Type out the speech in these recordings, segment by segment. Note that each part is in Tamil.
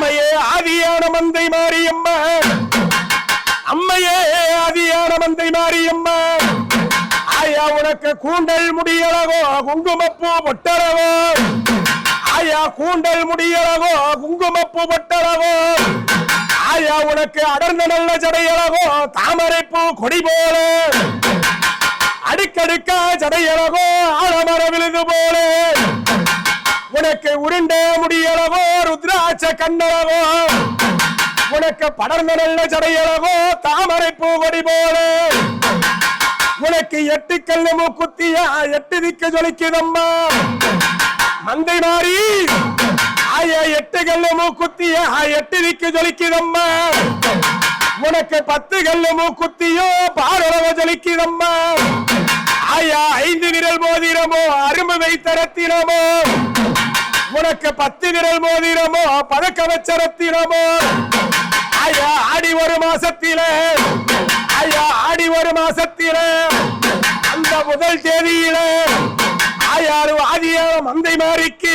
அம்மையே ஆதியான மந்தை மாரியம்மா. அம்மையே ஆதியான மந்தை மாரியம்மா. ஆயா உனக்கு கூண்டல் முடியலகோ குங்குமப்பூ பொட்டலகோ ஆயா கூண்டல் முடியலகோ குங்குமப்பூ பொட்டலகோ ஆயா உனக்கு அடர்ந்த நல்ல ஜடையலகோ தாமரைப்பூ கொடி போல. அடுக்கடுக்கா ஜடையலகோ ஆழமர விழுது போல. உனக்கு உருண்ட முடியளவோ ருத்ராட்ச கண்ணளவோ உனக்கு படர்ந்த நல்ல ஜடையளவோ தாமரை பூவடி போல. உனக்கு எட்டு கல்லு மூக்குத்தியா எட்டு திக்க ஜொலிக்குதம்மா. மந்தை மாறி ஆயா எட்டு கல்லு மூக்குத்தியா எட்டு திக்க ஜொலிக்குதம்மா. உனக்கு பத்து கல்லு மூக்குத்தியோ பாரளவ ஜொலிக்குதம்மா. ஆயா ஐந்து விரல் மோதிரமோ அரும்பு வைத்தரத்தினமோ. உனக்கு பத்து விரல் மோதிரமோ பதக்க வச்ச ஐயா ஆடி ஒரு மாசத்தில. ஐயா ஆடி ஒரு மாசத்தில. அந்த முதல் தேதியில. ஆயாரு ஆதியார மந்தை மாறிக்கு.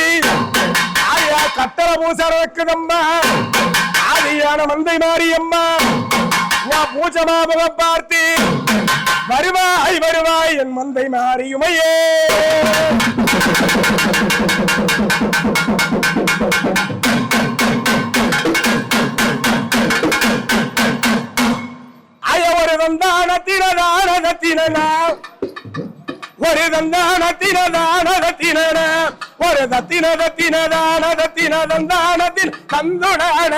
ஆயா கட்டள பூசறக்குதம்மா ஆதியான மந்தை மாரியம்மா. உன் பூஜமா முகம் பார்த்து. வருவாய் வருவாய் என் மந்தை மாறியுமையே. ஒரு தந்தான தினதான தத்தினா ஒரு தந்தான தினதான தத்தின ஒரு தத்தின தத்தினதான தத்தின தந்தானத்தின் தந்துடான